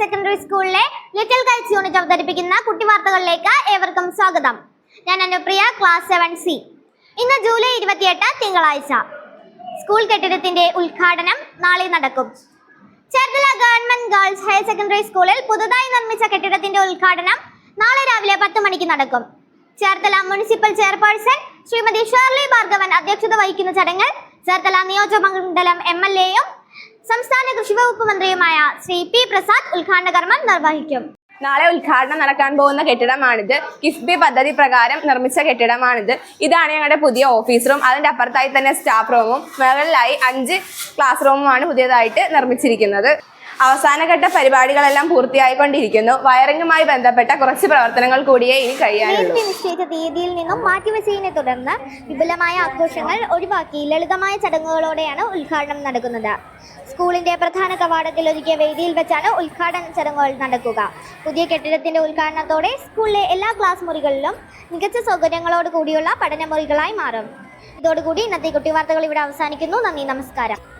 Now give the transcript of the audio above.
Secondary സ്കൂളിലെ little kites unit അവതരിപ്പിക്കുന്ന കുട്ടി വാർത്തകളിലേക്ക് ഏവർക്കും സ്വാഗതം. ഞാൻ അനുപ്രിയ ക്ലാസ് സെവൻ സി ഇന്ന് ജൂലൈ ഇരുപത്തിയെട്ട് തിങ്കളാഴ്ച. സ്കൂൾ കെട്ടിടത്തിന്റെ ഉദ്ഘാടനം നാളെ നടക്കും. Cherthala government girls higher secondary സ്കൂളിൽ പുതുതായി നിർമ്മിച്ച കെട്ടിടത്തിന്റെ ഉദ്ഘാടനം നാളെ രാവിലെ പത്ത് മണിക്ക് നടക്കും. Cherthala municipal chairperson Shrimati Shirley Bhargavan അധ്യക്ഷത വഹിക്കുന്ന ചടങ്ങിൽ ചേർത്തല നിയോജകമണ്ഡലം എം എൽ എയും സംസ്ഥാന കൃഷി വകുപ്പ് മന്ത്രിയുമായ ശ്രീ പി പ്രസാദ് ഉദ്ഘാടന കർമ്മം നിർവഹിക്കും. നാളെ ഉദ്ഘാടനം നടക്കാൻ പോകുന്ന കെട്ടിടമാണിത്. കിഫ്ബി പദ്ധതി പ്രകാരം നിർമ്മിച്ച കെട്ടിടമാണിത്. ഇതാണ് ഞങ്ങളുടെ പുതിയ ഓഫീസ് റൂം അതിന്റെ അപ്പുറത്തായി തന്നെ സ്റ്റാഫ് റൂമും മുകളിലായി അഞ്ച് ക്ലാസ് റൂമുമാണ് പുതിയതായിട്ട് നിർമ്മിച്ചിരിക്കുന്നത്. അവസാനഘട്ട പരിപാടികളെല്ലാം പൂർത്തിയായിക്കൊണ്ടിരിക്കുന്നു. വയറിംഗുമായി ബന്ധപ്പെട്ട കുറച്ച് പ്രവർത്തനങ്ങൾ കൂടിയേ ഇനി കഴിയാനുള്ളൂ. നിശ്ചയിച്ച തീയതിയിൽ നിന്നും മാറ്റിവെച്ചതിനെ തുടർന്ന് വിപുലമായ ആഘോഷങ്ങൾ ഒഴിവാക്കി ലളിതമായ ചടങ്ങുകളോടെയാണ് ഉദ്ഘാടനം നടക്കുന്നത്. സ്കൂളിന്റെ പ്രധാന കവാടത്തിൽ ഒരുക്കിയ വേദിയിൽ വെച്ചാണ് ഉദ്ഘാടന ചടങ്ങുകൾ നടക്കുക. പുതിയ കെട്ടിടത്തിന്റെ ഉദ്ഘാടനത്തോടെ സ്കൂളിലെ എല്ലാ ക്ലാസ് മുറികളിലും മികച്ച സൗകര്യങ്ങളോട് കൂടിയുള്ള പഠനമുറികളായി മാറും. ഇതോടുകൂടി ഇന്നത്തെ കുട്ടി വാർത്തകൾ ഇവിടെ അവസാനിക്കുന്നു. നന്ദി നമസ്കാരം.